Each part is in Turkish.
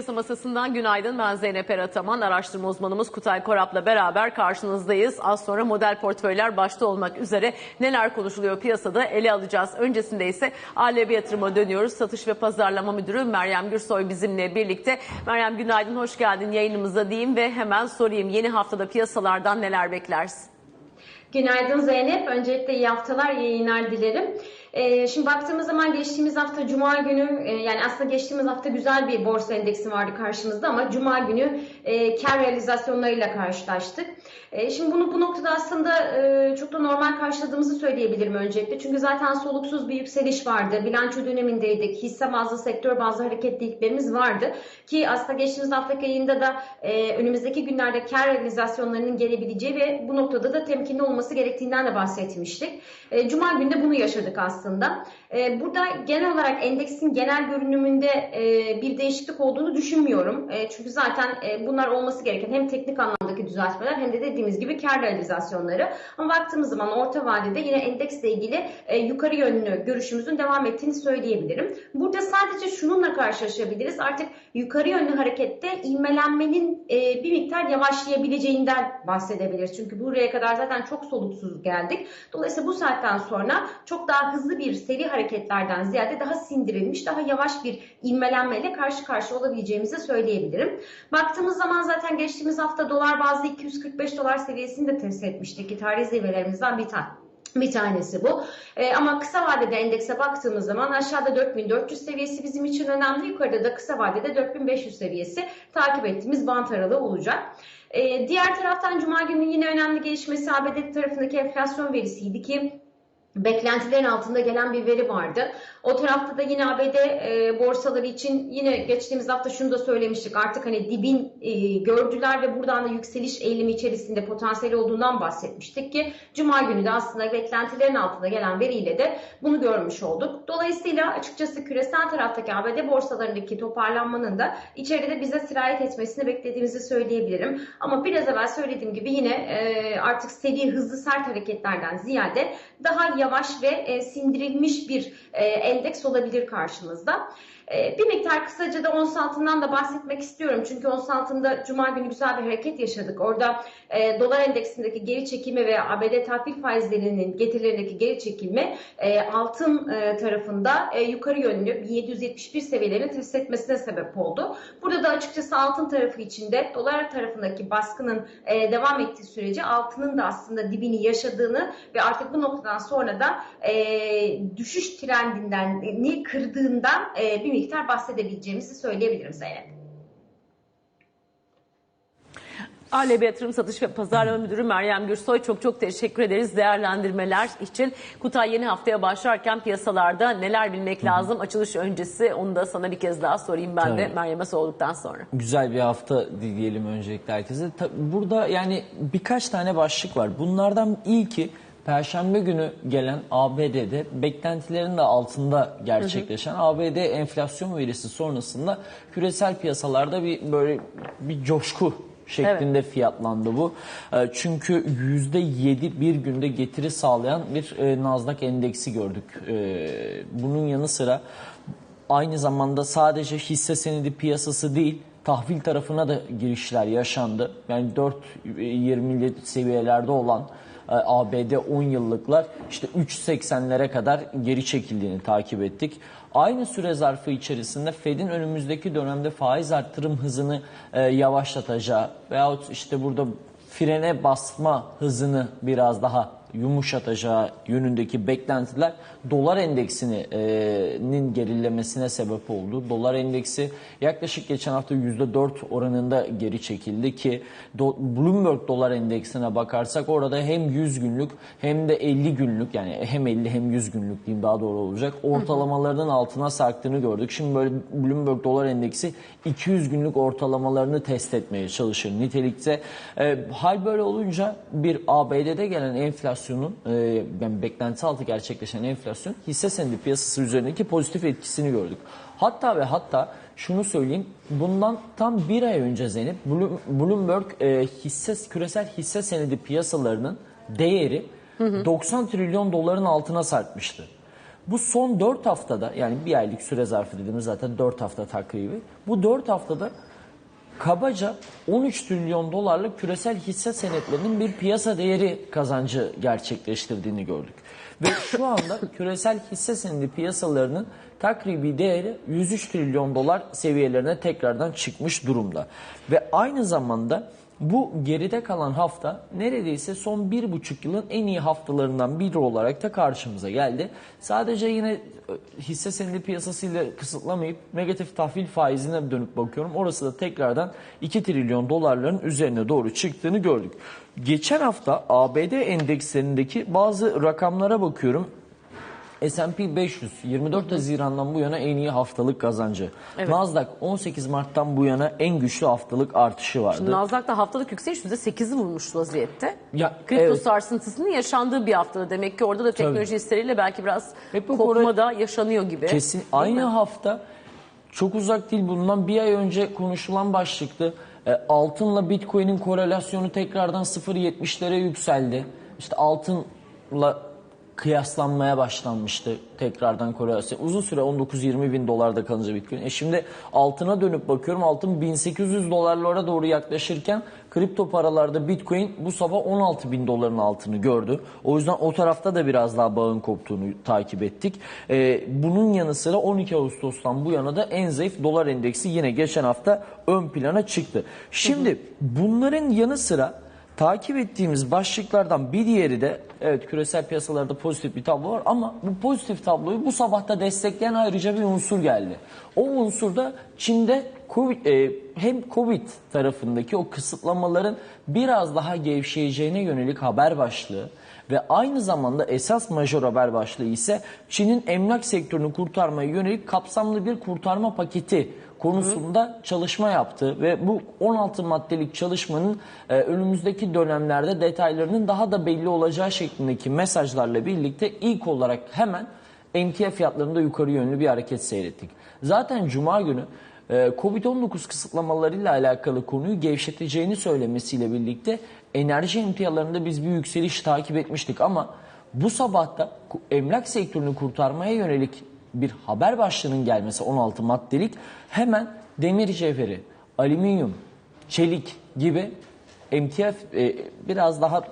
Piyasa masasından günaydın. Ben Zeynep Erataman. Araştırma uzmanımız Kutay Korap'la beraber karşınızdayız. Az sonra model portföyler başta olmak üzere neler konuşuluyor piyasada ele alacağız. Öncesinde ise ALB yatırıma dönüyoruz. Satış ve Pazarlama Müdürü Meryem Gürsoy bizimle birlikte. Meryem günaydın, hoş geldin yayınımıza diyeyim ve hemen sorayım. Yeni haftada piyasalardan neler beklersin? Günaydın Zeynep. Öncelikle iyi haftalar, iyi yayınlar dilerim. Ee, şimdi baktığımız zaman geçtiğimiz hafta Cuma günü e, yani aslında geçtiğimiz hafta güzel bir borsa endeksi vardı karşımızda ama Cuma günü e, kar realizasyonlarıyla karşılaştık. E, şimdi bunu bu noktada aslında çok da normal karşıladığımızı söyleyebilirim öncelikle. Çünkü zaten soluksuz bir yükseliş vardı. Bilanço dönemindeydik. Hisse bazlı sektör bazlı hareketliliklerimiz vardı. Ki aslında geçtiğimiz hafta yayında da önümüzdeki günlerde kar realizasyonlarının gelebileceği ve bu noktada da temkinli olması gerektiğinden de bahsetmiştik. E, Cuma günü de bunu yaşadık aslında. E, burada genel olarak endeksin genel görünümünde e, bir değişiklik olduğunu düşünmüyorum. E, çünkü zaten e, bunlar olması gereken hem teknik anlamdaki düzeltmeler hem de dediğimiz gibi kar realizasyonları. Ama baktığımız zaman orta vadede yine endeksle ilgili e, yukarı yönlü görüşümüzün devam ettiğini söyleyebilirim. Burada sadece şununla karşılaşabiliriz. Artık yukarı yönlü harekette ivmelenmenin e, bir miktar yavaşlayabileceğinden bahsedebiliriz. Çünkü buraya kadar zaten çok soluksuz geldik. Dolayısıyla bu saatten sonra çok daha hızlı bir seri hareketlerden ziyade daha sindirilmiş, daha yavaş bir ivmelenmeyle karşı karşıya olabileceğimizi söyleyebilirim. Baktığımız zaman zaten geçtiğimiz hafta dolar bazlı 245 dolar seviyesini de test etmiştik ki tarihi zirvelerimizden bir tane. Bir tanesi bu. Ee, ama kısa vadede endekse baktığımız zaman aşağıda 4400 seviyesi bizim için önemli. Yukarıda da kısa vadede 4500 seviyesi takip ettiğimiz bant aralığı olacak. Ee, diğer taraftan Cuma günü yine önemli gelişmesi ABD tarafındaki enflasyon verisiydi ki beklentilerin altında gelen bir veri vardı. O tarafta da yine ABD e, borsaları için yine geçtiğimiz hafta şunu da söylemiştik. Artık hani dibin e, gördüler ve buradan da yükseliş eğilimi içerisinde potansiyeli olduğundan bahsetmiştik ki Cuma günü de aslında beklentilerin altında gelen veriyle de bunu görmüş olduk. Dolayısıyla açıkçası küresel taraftaki ABD borsalarındaki toparlanmanın da içeride bize sirayet etmesini beklediğimizi söyleyebilirim. Ama biraz evvel söylediğim gibi yine e, artık seri hızlı sert hareketlerden ziyade daha yavaş ve e, sindirilmiş bir e, endeks olabilir karşımızda. E, bir miktar kısaca da ons altından da bahsetmek istiyorum. Çünkü ons altında Cuma günü güzel bir hareket yaşadık. Orada e, dolar endeksindeki geri çekimi ve ABD tahvil faizlerinin getirilerindeki geri çekilme e, altın e, tarafında e, yukarı yönlü 771 seviyelerini test etmesine sebep oldu. Burada da açıkçası altın tarafı içinde dolar tarafındaki baskının e, devam ettiği sürece altının da aslında dibini yaşadığını ve artık bu noktadan sonra da e, düşüş trendinden ni kırdığından e, bir miktar bahsedebileceğimizi söyleyebilirim Zeynep. ALB Yatırım Satış ve Pazarlama Müdürü Meryem Gürsoy çok çok teşekkür ederiz değerlendirmeler için. Kutay yeni haftaya başlarken piyasalarda neler bilmek lazım? Açılış öncesi onu da sana bir kez daha sorayım ben de Tabii. Meryem'e sorduktan sonra. Güzel bir hafta diyelim öncelikle herkese. Burada yani birkaç tane başlık var. Bunlardan ilki Perşembe günü gelen ABD'de beklentilerin de altında gerçekleşen ABD enflasyon verisi sonrasında küresel piyasalarda bir böyle bir coşku şeklinde fiyatlandı bu. E, Çünkü %7 bir günde getiri sağlayan bir e, Nasdaq endeksi gördük. E, Bunun yanı sıra aynı zamanda sadece hisse senedi piyasası değil tahvil tarafına da girişler yaşandı. Yani 4.20 seviyelerde olan e, ABD 10 yıllıklar işte 3.80'lere kadar geri çekildiğini takip ettik. Aynı süre zarfı içerisinde Fed'in önümüzdeki dönemde faiz arttırım hızını e, yavaşlatacağı veyahut işte burada frene basma hızını biraz daha yumuşatacağı yönündeki beklentiler dolar endeksinin gerilemesine sebep oldu. Dolar endeksi yaklaşık geçen hafta %4 oranında geri çekildi ki Bloomberg dolar endeksine bakarsak orada hem 100 günlük hem de 50 günlük yani hem 50 hem 100 günlük diyeyim daha doğru olacak ortalamalarının altına sarktığını gördük. Şimdi böyle Bloomberg dolar endeksi 200 günlük ortalamalarını test etmeye çalışır nitelikte. E, hal böyle olunca bir ABD'de gelen enflasyonun e, yani beklenti altı gerçekleşen enflasyon hisse senedi piyasası üzerindeki pozitif etkisini gördük. Hatta ve hatta şunu söyleyeyim bundan tam bir ay önce Zeynep Bloom- Bloomberg e, hisse küresel hisse senedi piyasalarının değeri 90 trilyon doların altına sarkmıştı. Bu son 4 haftada yani bir aylık süre zarfı dediğimiz zaten 4 hafta takribi. Bu 4 haftada kabaca 13 trilyon dolarlık küresel hisse senetlerinin bir piyasa değeri kazancı gerçekleştirdiğini gördük. Ve şu anda küresel hisse senedi piyasalarının takribi değeri 103 trilyon dolar seviyelerine tekrardan çıkmış durumda. Ve aynı zamanda bu geride kalan hafta neredeyse son bir buçuk yılın en iyi haftalarından biri olarak da karşımıza geldi. Sadece yine e, hisse senedi piyasasıyla kısıtlamayıp negatif tahvil faizine dönüp bakıyorum. Orası da tekrardan 2 trilyon dolarların üzerine doğru çıktığını gördük. Geçen hafta ABD endekslerindeki bazı rakamlara bakıyorum. S&P 500 24 Haziran'dan bu yana en iyi haftalık kazancı. Nasdaq 18 Mart'tan bu yana en güçlü haftalık artışı vardı. Nasdaq'ta haftalık yükseliş %8'i vurmuş vaziyette. Ya, Kripto evet. sarsıntısının yaşandığı bir haftada. Demek ki orada da teknoloji hisseleriyle belki biraz Hep kopma da yaşanıyor gibi. Kesin aynı mi? hafta çok uzak değil bundan bir ay önce konuşulan başlıktı. E, altınla Bitcoin'in korelasyonu tekrardan 0.70'lere yükseldi. İşte altınla kıyaslanmaya başlanmıştı tekrardan korelasyon. Uzun süre 19-20 bin dolarda kalınca Bitcoin. E şimdi altına dönüp bakıyorum altın 1800 dolarlara doğru yaklaşırken kripto paralarda Bitcoin bu sabah 16 bin doların altını gördü. O yüzden o tarafta da biraz daha bağın koptuğunu takip ettik. E, bunun yanı sıra 12 Ağustos'tan bu yana da en zayıf dolar endeksi yine geçen hafta ön plana çıktı. Şimdi bunların yanı sıra Takip ettiğimiz başlıklardan bir diğeri de evet küresel piyasalarda pozitif bir tablo var ama bu pozitif tabloyu bu sabahta destekleyen ayrıca bir unsur geldi. O unsur da Çin'de COVID, e, hem Covid tarafındaki o kısıtlamaların biraz daha gevşeyeceğine yönelik haber başlığı ve aynı zamanda esas majör haber başlığı ise Çin'in emlak sektörünü kurtarmaya yönelik kapsamlı bir kurtarma paketi konusunda çalışma yaptı ve bu 16 maddelik çalışmanın e, önümüzdeki dönemlerde detaylarının daha da belli olacağı şeklindeki mesajlarla birlikte ilk olarak hemen emtia fiyatlarında yukarı yönlü bir hareket seyrettik. Zaten cuma günü e, Covid-19 kısıtlamalarıyla alakalı konuyu gevşeteceğini söylemesiyle birlikte enerji emtialarında biz bir yükseliş takip etmiştik ama bu sabahta emlak sektörünü kurtarmaya yönelik bir haber başlığının gelmesi 16 maddelik hemen demir cevheri, alüminyum, çelik gibi emtia e, biraz daha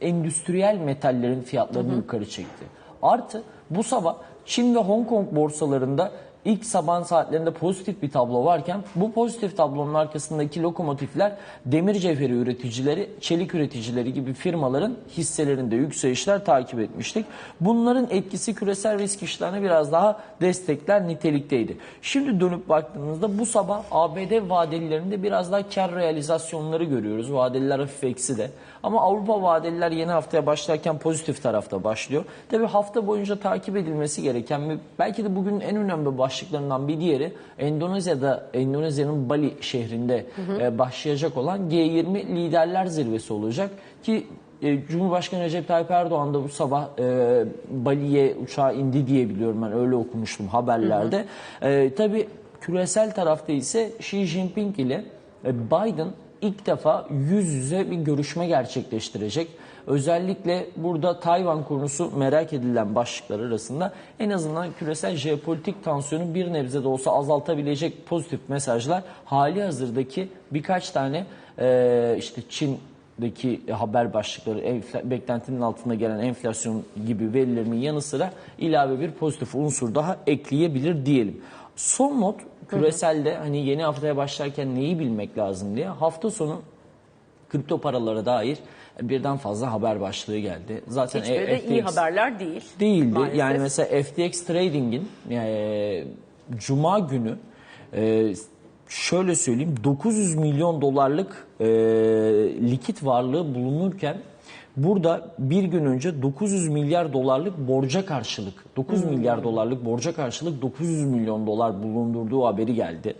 endüstriyel metallerin fiyatlarını yukarı çekti. Artı bu sabah Çin ve Hong Kong borsalarında ilk sabah saatlerinde pozitif bir tablo varken bu pozitif tablonun arkasındaki lokomotifler demir cevheri üreticileri, çelik üreticileri gibi firmaların hisselerinde yükselişler takip etmiştik. Bunların etkisi küresel risk işlerine biraz daha destekler nitelikteydi. Şimdi dönüp baktığımızda bu sabah ABD vadelilerinde biraz daha kar realizasyonları görüyoruz. Vadeliler hafif eksi de. Ama Avrupa vadeliler yeni haftaya başlarken pozitif tarafta başlıyor. Tabi hafta boyunca takip edilmesi gereken ve belki de bugün en önemli başlıklarından bir diğeri Endonezya'da Endonezya'nın Bali şehrinde e, başlayacak olan G20 liderler zirvesi olacak ki e, Cumhurbaşkanı Recep Tayyip Erdoğan da bu sabah e, Bali'ye uçağa indi diye biliyorum ben öyle okumuştum haberlerde. E, tabii küresel tarafta ise Xi Jinping ile e, Biden ilk defa yüz yüze bir görüşme gerçekleştirecek. Özellikle burada Tayvan konusu merak edilen başlıklar arasında en azından küresel jeopolitik tansiyonu bir nebze de olsa azaltabilecek pozitif mesajlar hali hazırdaki birkaç tane e, işte Çin'deki haber başlıkları, beklentinin altında gelen enflasyon gibi verilerinin yanı sıra ilave bir pozitif unsur daha ekleyebilir diyelim. Son not küreselde hani yeni haftaya başlarken neyi bilmek lazım diye hafta sonu kripto paralara dair birden fazla haber başlığı geldi. Zaten Hiçbiri de iyi FTX haberler değil. değildi. maalesef. Yani mesela FTX Trading'in e, Cuma günü e, şöyle söyleyeyim 900 milyon dolarlık e, likit varlığı bulunurken burada bir gün önce 900 milyar dolarlık borca karşılık 9 milyar dolarlık borca karşılık 900 milyon dolar bulundurduğu haberi geldi.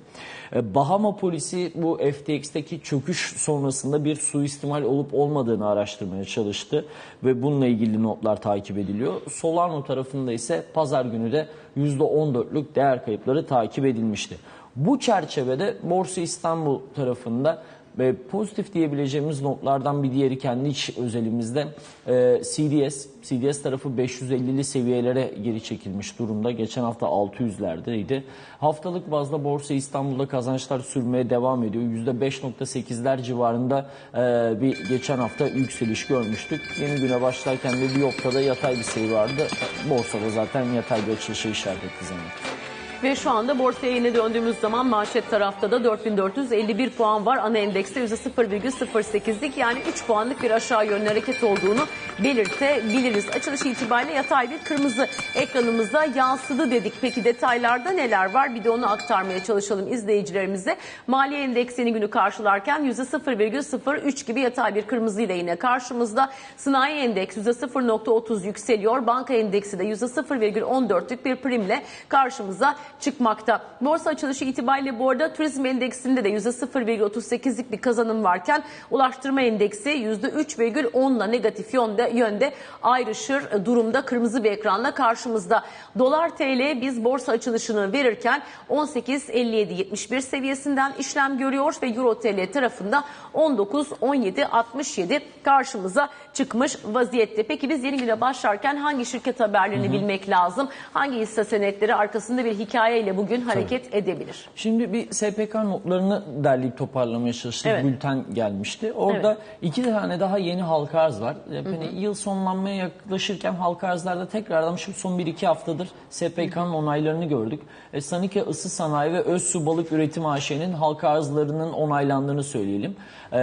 E, Bahama polisi bu FTX'teki çöküş sonrasında bir suistimal olup olmadığını araştırmaya çalıştı ve bununla ilgili notlar takip ediliyor. Solano tarafında ise pazar günü de %14'lük değer kayıpları takip edilmişti. Bu çerçevede Borsa İstanbul tarafında Ve pozitif diyebileceğimiz notlardan bir diğeri kendi iç özelimizde e, CDS. CDS tarafı 550'li seviyelere geri çekilmiş durumda. Geçen hafta 600'lerdeydi. Haftalık bazda Borsa İstanbul'da kazançlar sürmeye devam ediyor. %5.8'ler civarında e, bir geçen hafta yükseliş görmüştük. Yeni güne başlarken de bir noktada yatay bir seyir vardı. Borsada zaten yatay bir açılışa işaret etti Zeynep. Ve şu anda borsaya yine döndüğümüz zaman manşet tarafta da 4451 puan var. Ana endekste %0,08'lik yani 3 puanlık bir aşağı yönlü hareket olduğunu belirtebiliriz. Açılış itibariyle yatay bir kırmızı ekranımıza yansıdı dedik. Peki detaylarda neler var? Bir de onu aktarmaya çalışalım izleyicilerimize. Maliye endeksini günü karşılarken %0,03 gibi yatay bir kırmızı ile yine karşımızda. Sanayi endeks %0,30 yükseliyor. Banka endeksi de %0,14'lük bir primle karşımıza çıkmakta. Borsa açılışı itibariyle bu arada turizm endeksinde de %0,38'lik bir kazanım varken ulaştırma endeksi %3,10'la negatif yönde, yönde ayrışır durumda kırmızı bir ekranla karşımızda. Dolar TL biz borsa açılışını verirken 18.57.71 seviyesinden işlem görüyor ve Euro TL tarafında 19.17.67 karşımıza çıkmış vaziyette. Peki biz yeni güne başlarken hangi şirket haberlerini bilmek lazım? Hangi hisse senetleri arkasında bir hikayeyle bugün hareket edebilir? Şimdi bir SPK notlarını derleyip toparlamaya çalıştık. Evet. Bülten gelmişti. Orada iki tane daha yeni halka arz var. Yani yıl sonlanmaya yaklaşırken halka arzlarda tekrardan şu son 1-2 haftadır SPK'nın onaylarını gördük. E, Sanike Isı Sanayi ve Özsu Balık Üretim AŞ'nin halka arzlarının onaylandığını söyleyelim. E,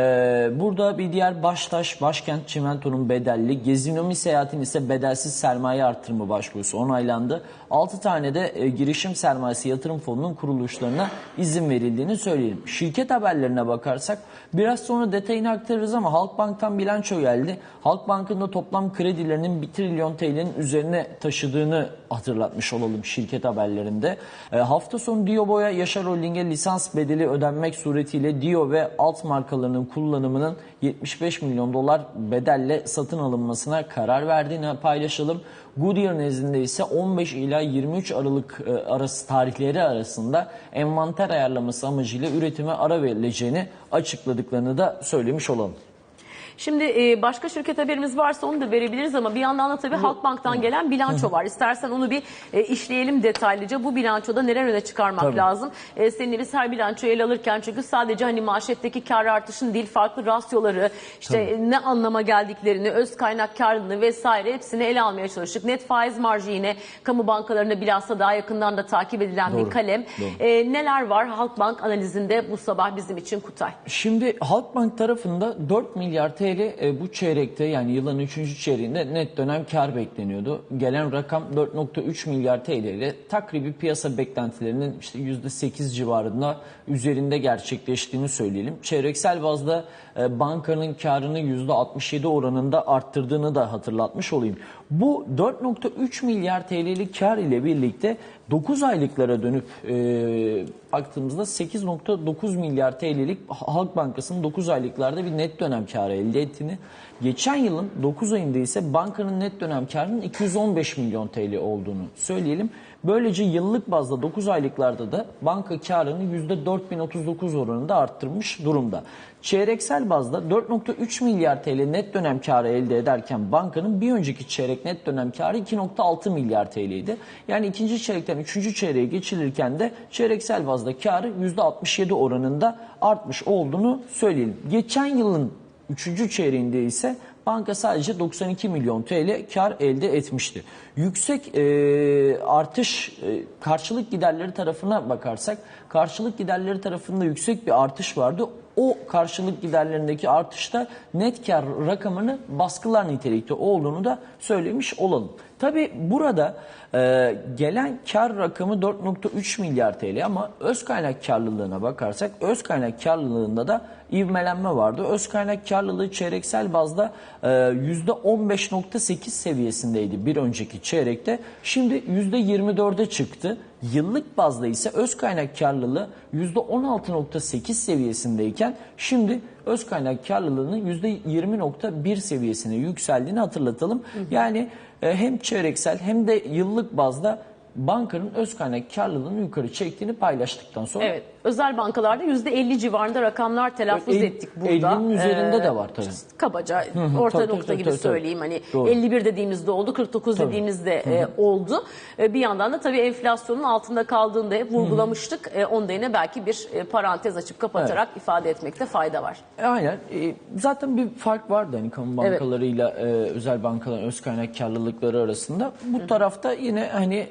burada bir diğer Baştaş, Başkent Çimento'nun bedelli, Gezinomi Seyahat'in ise bedelsiz sermaye artırımı başvurusu onaylandı. 6 tane de e, girişim sermayesi yatırım fonunun kuruluşlarına izin verildiğini söyleyelim. Şirket haberlerine bakarsak biraz sonra detayını aktarırız ama Halkbank'tan bilanço geldi. Halkbank'ın da toplam kredilerinin 1 trilyon TL'nin üzerine taşıdığını hatırlatmış olalım şirket haberlerinde. E, hafta sonu Diobo'ya Yaşar Holding'e lisans bedeli ödenmek suretiyle Dio ve alt markalarının kullanımının 75 milyon dolar bedelle satın alınmasına karar verdiğini paylaşalım. Goodyear nezdinde ise 15 ila 23 Aralık e, arası tarihleri arasında envanter ayarlaması amacıyla üretime ara verileceğini açıkladıklarını da söylemiş olalım. Şimdi e, başka şirket haberimiz varsa onu da verebiliriz ama bir yandan da tabii Halkbank'tan gelen bilanço var. İstersen onu bir e, işleyelim detaylıca. Bu bilançoda neler öne çıkarmak Tabii. lazım? E, seninle biz her bilançoyu ele alırken çünkü sadece hani maaşetteki kar artışın değil farklı rasyoları, işte ne anlama geldiklerini, öz kaynak karlılığını vesaire hepsini ele almaya çalıştık. Net faiz marjı yine kamu bankalarında bilhassa daha yakından da takip edilen bir Doğru, kalem. doğru. E, neler var Halkbank analizinde bu sabah bizim için Kutay? Şimdi Halkbank tarafında 4 milyar TL e, bu çeyrekte yani yılın 3. çeyreğinde net dönem kar bekleniyordu. Gelen rakam 4.3 milyar TL ile takribi piyasa beklentilerinin işte %8 civarında üzerinde gerçekleştiğini söyleyelim. Çeyreksel bazda e, bankanın karını %67 oranında arttırdığını da hatırlatmış olayım. Bu 4.3 milyar TL'lik kar ile birlikte 9 aylıklara dönüp e, baktığımızda 8.9 milyar TL'lik Halk Bankası'nın 9 aylıklarda bir net dönem karı elde ettiğini, geçen yılın 9 ayında ise bankanın net dönem karının 215 milyon TL olduğunu söyleyelim. Böylece yıllık bazda 9 aylıklarda da banka karını %4039 oranında arttırmış durumda. Çeyreksel bazda 4.3 milyar TL net dönem karı elde ederken bankanın bir önceki çeyrek net dönem karı 2.6 milyar TL'ydi. Yani ikinci çeyrekten üçüncü çeyreğe geçilirken de çeyreksel bazda karı %67 oranında artmış olduğunu söyleyelim. Geçen yılın üçüncü çeyreğinde ise banka sadece 92 milyon TL kar elde etmişti. Yüksek e, artış e, karşılık giderleri tarafına bakarsak karşılık giderleri tarafında yüksek bir artış vardı. O karşılık giderlerindeki artışta net kar rakamını baskılar nitelikte olduğunu da söylemiş olalım. Tabi burada e, gelen kar rakamı 4.3 milyar TL ama öz kaynak karlılığına bakarsak öz kaynak karlılığında da ivmelenme vardı. Öz kaynak karlılığı çeyreksel bazda e, %15.8 seviyesindeydi bir önceki çeyrekte. Şimdi %24'e çıktı. Yıllık bazda ise öz kaynak karlılığı %16.8 seviyesindeyken şimdi öz kaynak karlılığının %20.1 seviyesine yükseldiğini hatırlatalım. Yani e, hem çeyreksel hem de yıllık bazda bankanın öz kaynak karlılığını yukarı çektiğini paylaştıktan sonra Evet. Özel bankalarda %50 civarında rakamlar telaffuz El- ettik burada. 50'nin üzerinde Ee, de var tabii. Kabaca orta tabii, nokta tabii, gibi tabii, tabii. söyleyeyim. Hani Doğru. 51 dediğimizde oldu, 49 dediğimizde e, oldu. E, bir yandan da tabii enflasyonun altında kaldığını da hep vurgulamıştık. E, onu da yine belki bir e, parantez açıp kapatarak ifade etmekte fayda var. E, Aynen. E, zaten bir fark vardı hani kamu Evet. bankalarıyla e, özel bankaların öz kaynak karlılıkları arasında. Bu tarafta yine hani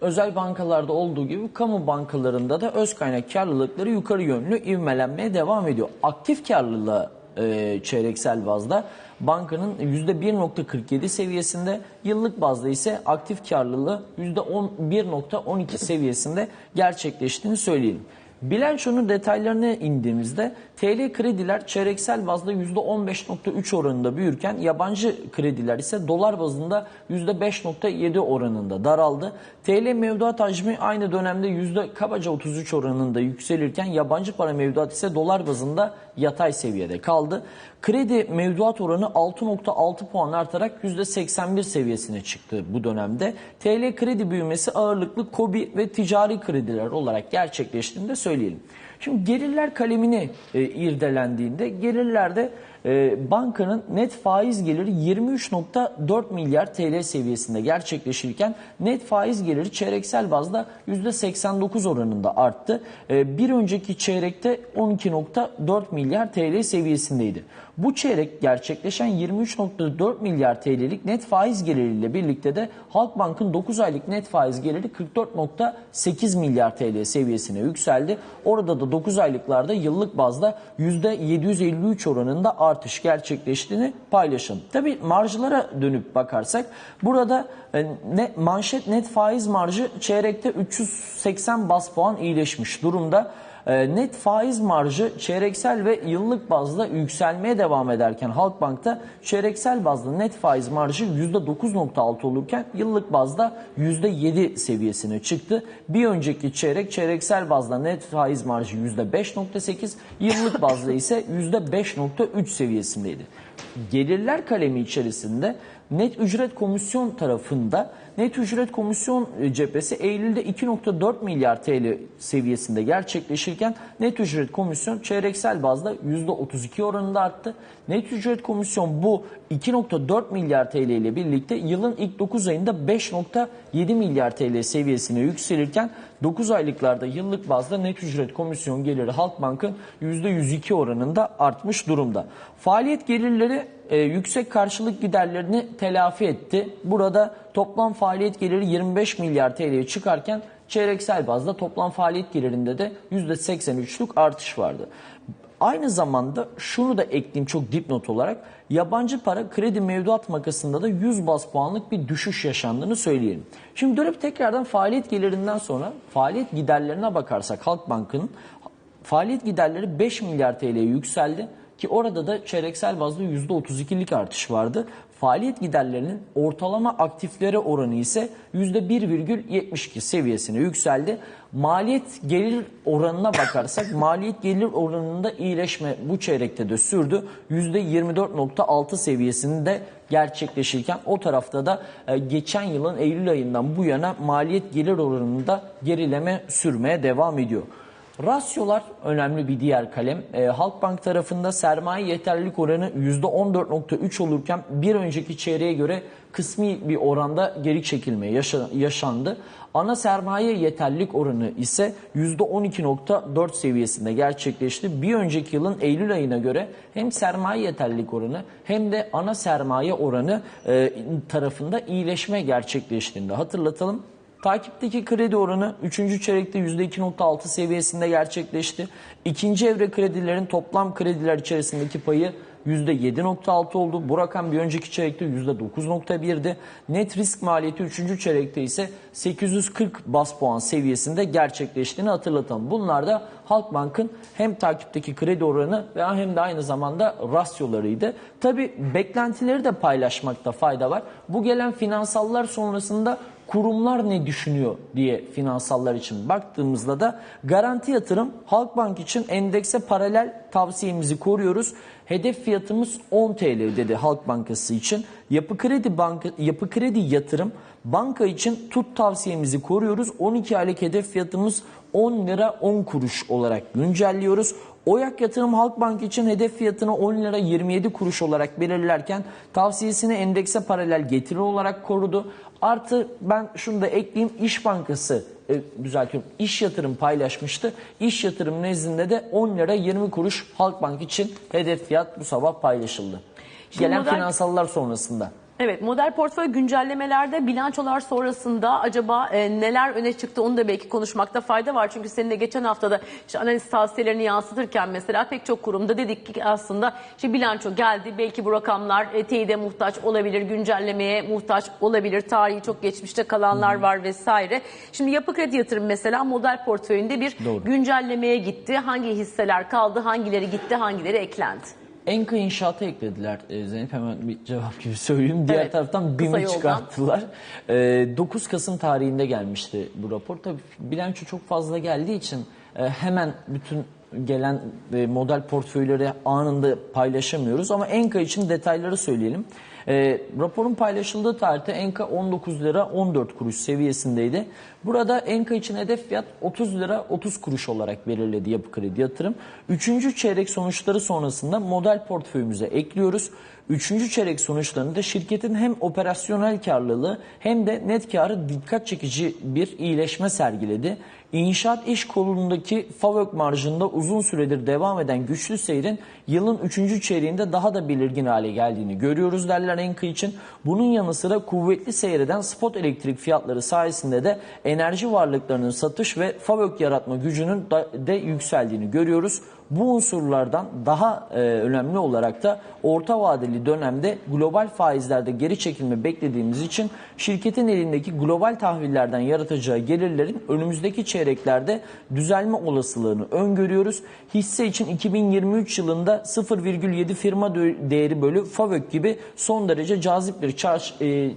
özel bankalarda olduğu gibi kamu bankalarında da öz kaynak karlılıkları yukarı yönlü ivmelenmeye devam ediyor. Aktif karlılığa e, çeyreksel bazda bankanın %1.47 seviyesinde, yıllık bazda ise aktif karlılığı %1.12 seviyesinde gerçekleştiğini söyleyelim. Bilançonun detaylarına indiğimizde TL krediler çeyreksel bazda %15.3 oranında büyürken yabancı krediler ise dolar bazında %5.7 oranında daraldı. TL mevduat hacmi aynı dönemde yüzde kabaca 33 oranında yükselirken yabancı para mevduat ise dolar bazında yatay seviyede kaldı. Kredi mevduat oranı 6.6 puan artarak %81 seviyesine çıktı bu dönemde. TL kredi büyümesi ağırlıklı KOBİ ve ticari krediler olarak gerçekleştiğini de söyleyelim. Şimdi gelirler kalemini e, irdelendiğinde gelirlerde e, bankanın net faiz geliri 23.4 milyar TL seviyesinde gerçekleşirken net faiz geliri çeyreksel bazda %89 oranında arttı. E, bir önceki çeyrekte 12.4 milyar TL seviyesindeydi. Bu çeyrek gerçekleşen 23.4 milyar TL'lik net faiz geliriyle birlikte de Halkbank'ın 9 aylık net faiz geliri 44.8 milyar TL seviyesine yükseldi. Orada da 9 aylıklarda yıllık bazda %753 oranında artış gerçekleştiğini paylaşalım. Tabi marjlara dönüp bakarsak burada e, ne, manşet net faiz marjı çeyrekte 380 bas puan iyileşmiş durumda. E, Net faiz marjı çeyreksel ve yıllık bazda yükselmeye devam ederken Halkbank'ta çeyreksel bazda net faiz marjı %9.6 olurken yıllık bazda %7 seviyesine çıktı. Bir önceki çeyrek çeyreksel bazda net faiz marjı %5.8, yıllık bazda ise %5.3 seviyesindeydi. Gelirler kalemi içerisinde net ücret komisyon tarafında net ücret komisyon e, cephesi Eylül'de 2.4 milyar TL seviyesinde gerçekleşirken net ücret komisyon çeyreksel bazda %32 oranında arttı. Net ücret komisyon bu 2.4 milyar TL ile birlikte yılın ilk 9 ayında 5.7 milyar TL seviyesine yükselirken 9 aylıklarda yıllık bazda net ücret komisyon geliri Halkbank'ın %102 oranında artmış durumda. Faaliyet gelirleri e, yüksek karşılık giderlerini telafi etti. Burada toplam faaliyet geliri 25 milyar TL'ye çıkarken çeyreksel bazda toplam faaliyet gelirinde de %83'lük artış vardı. Aynı zamanda şunu da ekleyeyim çok dipnot olarak yabancı para kredi mevduat makasında da 100 bas puanlık bir düşüş yaşandığını söyleyelim. Şimdi dönüp tekrardan faaliyet gelirinden sonra faaliyet giderlerine bakarsak Halkbank'ın faaliyet giderleri 5 milyar TL'ye yükseldi ki orada da çeyreksel bazda %32'lik artış vardı. Faaliyet giderlerinin ortalama aktiflere oranı ise %1,72 seviyesine yükseldi. Maliyet gelir oranına bakarsak maliyet gelir oranında iyileşme bu çeyrekte de sürdü. %24.6 seviyesinde gerçekleşirken o tarafta da e, geçen yılın Eylül ayından bu yana maliyet gelir oranında gerileme sürmeye devam ediyor. Rasyolar önemli bir diğer kalem. E, Halkbank tarafında sermaye yeterlilik oranı %14.3 olurken bir önceki çeyreğe göre kısmi bir oranda geri çekilme yaşa- yaşandı. Ana sermaye yeterlilik oranı ise %12.4 seviyesinde gerçekleşti. Bir önceki yılın Eylül ayına göre hem sermaye yeterlilik oranı hem de ana sermaye oranı e, tarafında iyileşme gerçekleştiğinde hatırlatalım. Takipteki kredi oranı 3. çeyrekte %2.6 seviyesinde gerçekleşti. İkinci evre kredilerin toplam krediler içerisindeki payı %7.6 oldu. Bu rakam bir önceki çeyrekte %9.1'di. Net risk maliyeti 3. çeyrekte ise 840 bas puan seviyesinde gerçekleştiğini hatırlatalım. Bunlar da Halkbank'ın hem takipteki kredi oranı ve hem de aynı zamanda rasyolarıydı. Tabi beklentileri de paylaşmakta fayda var. Bu gelen finansallar sonrasında kurumlar ne düşünüyor diye finansallar için baktığımızda da garanti yatırım Halkbank için endekse paralel tavsiyemizi koruyoruz. Hedef fiyatımız 10 TL dedi Halk Bankası için. Yapı Kredi Banka Yapı Kredi Yatırım banka için tut tavsiyemizi koruyoruz. 12 aylık hedef fiyatımız 10 lira 10 kuruş olarak güncelliyoruz. Oyak Yatırım Halkbank için hedef fiyatını 10 lira 27 kuruş olarak belirlerken tavsiyesini endekse paralel getiri olarak korudu. Artı ben şunu da ekleyeyim İş Bankası e, düzeltiyorum İş Yatırım paylaşmıştı. İş Yatırım nezdinde de 10 lira 20 kuruş Halkbank için hedef fiyat bu sabah paylaşıldı. Şimdi Gelen model- finansallar sonrasında. Evet model portföy güncellemelerde bilançolar sonrasında acaba e, neler öne çıktı onu da belki konuşmakta fayda var. Çünkü senin de geçen haftada işte analiz tavsiyelerini yansıtırken mesela pek çok kurumda dedik ki aslında işte bilanço geldi. Belki bu rakamlar e, teyide muhtaç olabilir, güncellemeye muhtaç olabilir. Tarihi çok geçmişte kalanlar var vesaire. Şimdi yapı kredi yatırım mesela model portföyünde bir Doğru. güncellemeye gitti. Hangi hisseler kaldı, hangileri gitti, hangileri eklendi? Enka inşaatı eklediler Ee, Zeynep hemen bir cevap gibi söyleyeyim. Diğer Evet, taraftan kısa BİM'i yoldan. çıkarttılar. Ee, 9 Kasım tarihinde gelmişti bu rapor. Tabii bilanço çok fazla geldiği için e, hemen bütün gelen e, model portföyleri anında paylaşamıyoruz. Ama Enka için detayları söyleyelim. E, raporun paylaşıldığı tarihte Enka 19 lira 14 kuruş seviyesindeydi. Burada Enka için hedef fiyat 30 lira 30 kuruş olarak belirledi Yapı Kredi Yatırım. Üçüncü çeyrek sonuçları sonrasında model portföyümüze ekliyoruz. Üçüncü çeyrek sonuçlarında şirketin hem operasyonel karlılığı hem de net karı dikkat çekici bir iyileşme sergiledi. İnşaat iş kolundaki FAVÖK marjında uzun süredir devam eden güçlü seyrin yılın 3. çeyreğinde daha da belirgin hale geldiğini görüyoruz derler Enka için. Bunun yanı sıra kuvvetli seyreden spot elektrik fiyatları sayesinde de enerji varlıklarının satış ve FAVÖK yaratma gücünün de yükseldiğini görüyoruz. Bu unsurlardan daha e, önemli olarak da orta vadeli dönemde global faizlerde geri çekilme beklediğimiz için şirketin elindeki global tahvillerden yaratacağı gelirlerin önümüzdeki çeyreklerde düzelme olasılığını öngörüyoruz. Hisse için 2023 yılında 0,7 firma değeri bölü FAVÖK gibi son derece cazip bir çarş, e,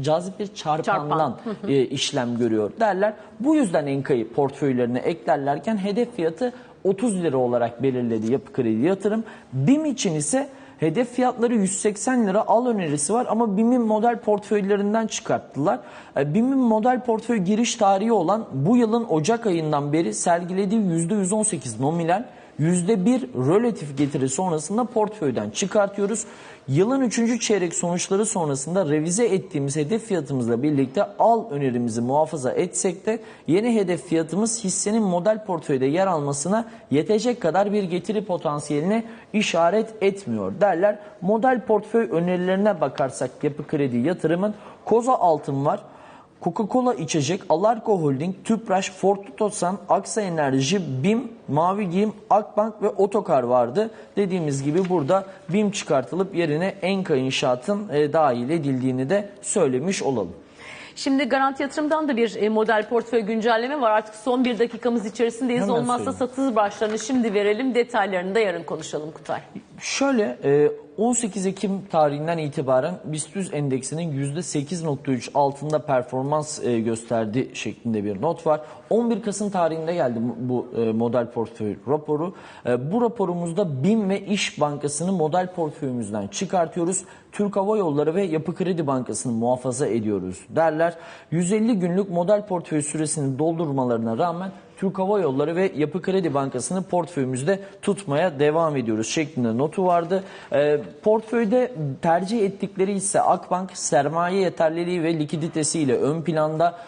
cazip bir çarpandan e, işlem görüyor derler. Bu yüzden Enka'yı portföylerine eklerlerken hedef fiyatı 30 lira olarak belirledi Yapı Kredi Yatırım. BİM için ise hedef fiyatları 180 lira al önerisi var ama BİM'in model portföylerinden çıkarttılar. E, BİM'in model portföy giriş tarihi olan bu yılın Ocak ayından beri sergilediği %118 nominal %1 relatif getiri sonrasında portföyden çıkartıyoruz. Yılın 3. çeyrek sonuçları sonrasında revize ettiğimiz hedef fiyatımızla birlikte al önerimizi muhafaza etsek de yeni hedef fiyatımız hissenin model portföyde yer almasına yetecek kadar bir getiri potansiyeline işaret etmiyor derler. Model portföy önerilerine bakarsak yapı kredi yatırımın koza altın var. Coca-Cola içecek, Alarko Holding, Tüpraş, Ford Otosan, Aksa Enerji, BİM, Mavi Giyim, Akbank ve Otokar vardı. Dediğimiz gibi burada BİM çıkartılıp yerine Enka İnşaat'ın e, dahil edildiğini de söylemiş olalım. Şimdi Garanti Yatırım'dan da bir e, model portföy güncelleme var. Artık son bir dakikamız içerisindeyiz. Hemen Olmazsa söyleyeyim. satış başlarını şimdi verelim. Detaylarını da yarın konuşalım Kutay. Şöyle e, 18 Ekim tarihinden itibaren BIST 100 endeksinin %8.3 altında performans e, gösterdi şeklinde bir not var. 11 Kasım tarihinde geldi bu e, model portföy raporu. E, bu raporumuzda BİM ve İş Bankası'nı model portföyümüzden çıkartıyoruz. Türk Hava Yolları ve Yapı Kredi Bankası'nı muhafaza ediyoruz derler. 150 günlük model portföy süresini doldurmalarına rağmen Türk Hava Yolları ve Yapı Kredi Bankası'nı portföyümüzde tutmaya devam ediyoruz şeklinde notu vardı. Ee, portföyde tercih ettikleri ise Akbank sermaye yeterliliği ve likiditesiyle ön planda.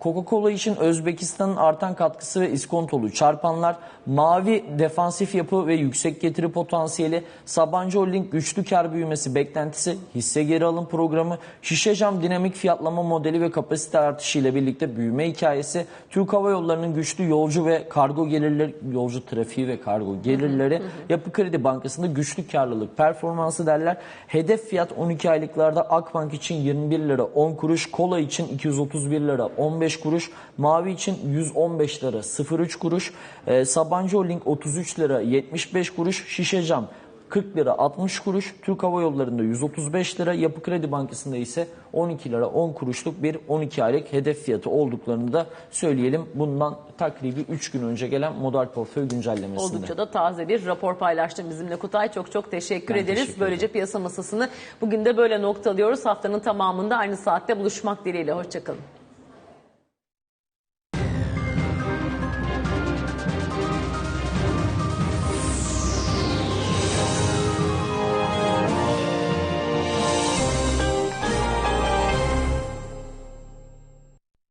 Coca-Cola için Özbekistan'ın artan katkısı ve iskontolu çarpanlar, mavi defansif yapı ve yüksek getiri potansiyeli, Sabancı Holding güçlü kar büyümesi beklentisi, hisse geri alım programı, şişe cam dinamik fiyatlama modeli ve kapasite artışı ile birlikte büyüme hikayesi, Türk Hava Yolları'nın güçlü yolcu ve kargo gelirleri, yolcu trafiği ve kargo gelirleri, Yapı Kredi Bankası'nda güçlü karlılık performansı derler. Hedef fiyat 12 aylıklarda Akbank için 21 lira 10 kuruş, Kola için 231 lira 15 kuruş, Mavi için 115 lira 03 kuruş, e, Sabancı Holding 33 lira 75 kuruş, Şişe Cam 40 lira 60 kuruş, Türk Hava Yolları'nda 135 lira, Yapı Kredi Bankası'nda ise 12 lira 10 kuruşluk bir 12 aylık hedef fiyatı olduklarını da söyleyelim. Bundan takribi 3 gün önce gelen model portföy güncellemesinde. Oldukça da taze bir rapor paylaştın bizimle Kutay. Çok çok teşekkür Ben ederiz. teşekkür Böylece piyasa masasını bugün de böyle noktalıyoruz. Haftanın tamamında aynı saatte buluşmak dileğiyle. Hoşçakalın.